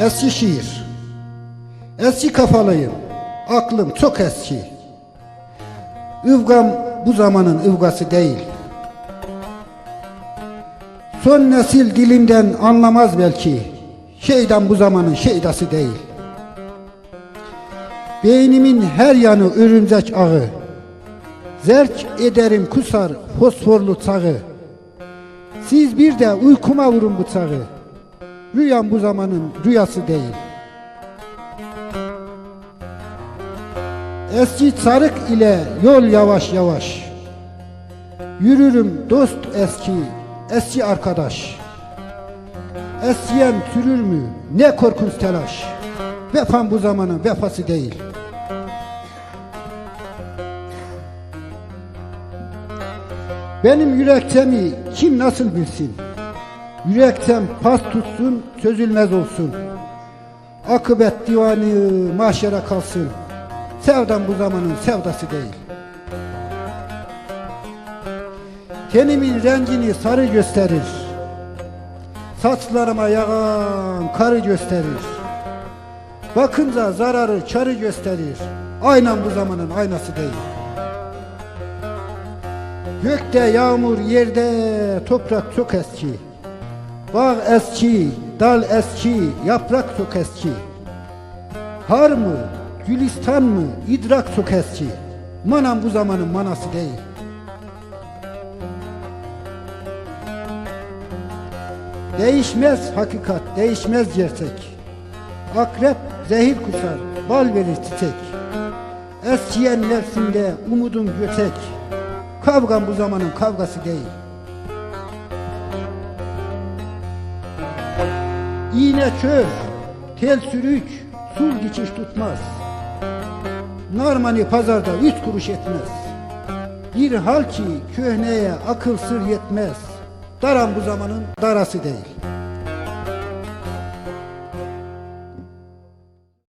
Eski şiir. Eski kafalıyım. Aklım çok eski. Ivgam bu zamanın ıvgası değil. Son nesil dilimden anlamaz belki. Şeydan bu zamanın şeydası değil. Beynimin her yanı örümcek ağı. Zerk ederim kusar fosforlu çağı. Siz bir de uykuma vurun bıçağı. Rüyam bu zamanın rüyası değil. Eski sarık ile yol yavaş yavaş. Yürürüm dost eski, eski arkadaş. Eskiyen sürür mü? Ne korkunç telaş. Vefam bu zamanın vefası değil. Benim yürektemi kim nasıl bilsin? Yürektem pas tutsun, çözülmez olsun. Akıbet divanı mahşere kalsın. Sevdam bu zamanın sevdası değil. Tenimin rengini sarı gösterir. Saçlarıma yağan karı gösterir. Bakınca zararı çarı gösterir. Aynen bu zamanın aynası değil. Gökte yağmur, yerde toprak çok eski. Bağ eski, dal eski, yaprak çok eski. Har mı, gülistan mı, idrak çok eski. Manam bu zamanın manası değil. Değişmez hakikat, değişmez gerçek. Akrep zehir kusar, bal verir çiçek. Eskiyen nefsimde umudum götek. Kavgam bu zamanın kavgası değil. İğne çöz, tel sürük, sul dikiş tutmaz. Narmani pazarda üç kuruş etmez. Bir hal ki köhneye akıl sır yetmez. Daran bu zamanın darası değil.